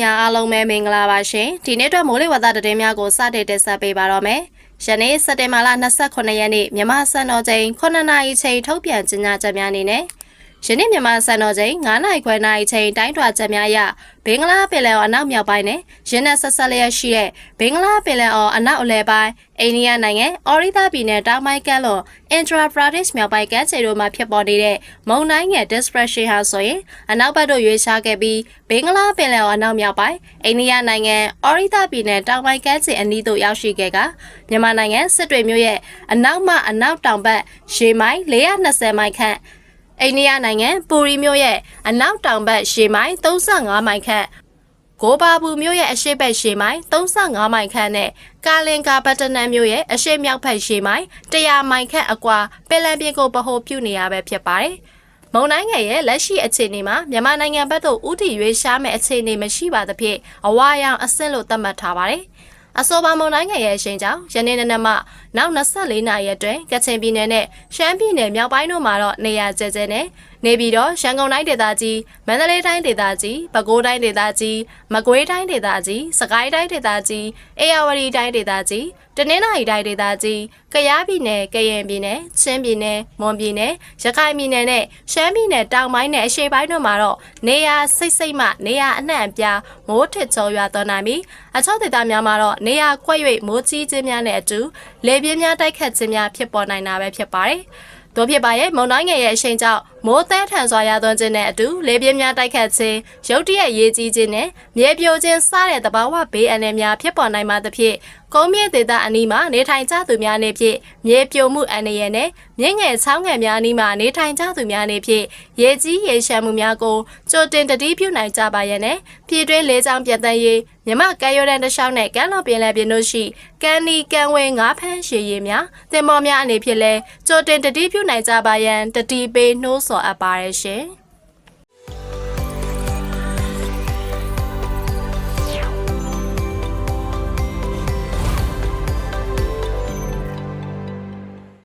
များအားလုံးပဲမင်္ဂလာပါရှင်ဒီနေ့အတွက်မိုးလေဝသသတင်းများကိုစတင်တင်ဆက်ပေးပါတော့မယ်ယနေ့စက်တင်ဘာလ29ရက်နေ့မြန်မာစံတော်ချိန်9နာရီချိန်ထုတ်ပြန်ကြေညာချက်များအနေနဲ့ ယနေ့မြန်မာစံတော်ချိန်9နာရီခွဲနာရီချိန်တိုင်းထွာချက်များအရဘင်္ဂလားပင်လယ်အော်အနောက်မြောက်ပိုင်းနဲ့ရင်းနဲ့ဆက်ဆက်လျက်ရှိတဲ့ဘင်္ဂလားပင်လယ်အော်အနောက်အလယ်ပိုင်းအိန္ဒိယနိုင်ငံအော်ရီသာပြည်နယ်တောင်ပိုင်းကမ်းလွန်အင်ဒရာပရာဒစ်မြောက်ပိုင်းကမ်းခြေတို့မှာဖြစ်ပေါ်နေတဲ့မုန်တိုင်းငယ် depression ဟာဆိုရင်အနောက်ဘက်သို့ရွေ့ရှားခဲ့ပြီးဘင်္ဂလားပင်လယ်အော်အနောက်မြောက်ပိုင်းအိန္ဒိယနိုင်ငံအော်ရီသာပြည်နယ်တောင်ပိုင်းကမ်းခြေအနီးသို့ရောက်ရှိခဲ့ကမြန်မာနိုင်ငံစစ်တွေမြို့ရဲ့အနောက်မှအနောက်တောင်ဘက်ရေမိုင်420မိုင်ခန့် အိန္ဒိယနိုင်ငံပူရီမြို့ရဲ့အနောက်တောင်ဘက်ရှေမိုင်35မိုင်ခန့်ဂိုဘာဘူးမြို့ရဲ့အရှေ့ဘက်ရှေမိုင်35မိုင်ခန့်နဲ့ကာလင်ကာပတ္တနမ်မြို့ရဲ့အရှေ့မြောက်ဘက်ရှေမိုင်100မိုင်ခန့်အကွာပင်လယ်ပြင်ကိုဗဟိုပြုနေရပဲဖြစ်ပါတယ်။မုန်တိုင်းငယ်ရဲ့လက်ရှိအခြေအနေမှာမြန်မာနိုင်ငံဘက်သို့ဥတီရွေးရှားမဲ့အခြေအနေမရှိပါသဖြင့်အဝါရောင်အဆင့်လို့သတ်မှတ်ထားပါတယ်။ အဆိုပါမုန်တိုင်းငယ်ရဲ့အရှိန်ကြောင့်ယနေ့နေ့မှနောက်24နာရီအတွင်းကချင်ပြည်နယ်နဲ့ရှမ်းပြည်နယ်မြောက်ပိုင်းတို့မှာတော့နေရာကျကျနဲ့နေပြီးတော့ရန်ကုန်တိုင်းဒေသကြီးမန္တလေးတိုင်းဒေသကြီးပဲခူးတိုင်းဒေသကြီးမကွေးတိုင်းဒေသကြီးစကိုင်းတိုင်းဒေသကြီးအေရဝတီတိုင်းဒေသကြီးတနင်္သာရီတိုင်းဒေသကြီးကယားပြည်နယ်ကရင်ပြည်နယ်ချင်းပြည်နယ်မွန်ပြည်နယ်ရခိုင်ပြည်နယ်နဲ့ရှမ်းပြည်နယ်တောင်ပိုင်းနဲ့အရှေ့ပိုင်းတို့မှာတော့နေရာစိတ်စိတ်မှနေရာအနှံ့အပြားမိုးထစ်ချောရွာသွန်းနိုင်ပြီးအချို့ဒေသများမှာတော့နေရာကွက်၍မိုးကြီးခြင်းများနဲ့အတူလေပြင်းများတိုက်ခတ်ခြင်းများဖြစ်ပေါ်နိုင်တာပဲဖြစ်ပါတယ်။တို့ဖြစ်ပါရဲ့မုံတိုင်းငယ်ရဲ့အရှိန်ကြောင့် မိုးသဲထန်စွာရသွန်းခြင်းနဲ့အတူလေပြင်းများတိုက်ခတ်ခြင်းရုတ်တရက်ရေးကြီးခြင်းနဲ့မြေပြိုခြင်းစတဲ့သဘာဝဘေးအန္တရာယ်များဖြစ်ပေါ်နိုင်မှာသဖြင့်ကုန်းမြင့်ဒေသအနီးမှာနေထိုင်ကြသူများနေဖြင့်မြေပြိုမှုအန္တရာယ်နဲ့မြင့်ငယ်ချောင်းငယ်များအနီးမှာနေထိုင်ကြသူများနေဖြင့်ရေကြီးရေရှမ်းမှုများကိုကြိုတင်တတိပြုနိုင်ကြပါရဲ့နဲ့ပြည်တွင်းလေးချောင်းပြတ်တန်းရေးမြမကဲရိုးတန်းတစ်လျှောက်နဲ့ကမ်းလွန်ပင်လယ်ပြင်တို့ရှိကမ်းနီကမ်းဝဲငါးဖမ်းရှည်ရည်များတင်မော်များအနေဖြင့်လဲကြိုတင်တတိပြုနိုင်ကြပါရန်တတိပေးနှိုးဆော်အပ်ပါရရှင်။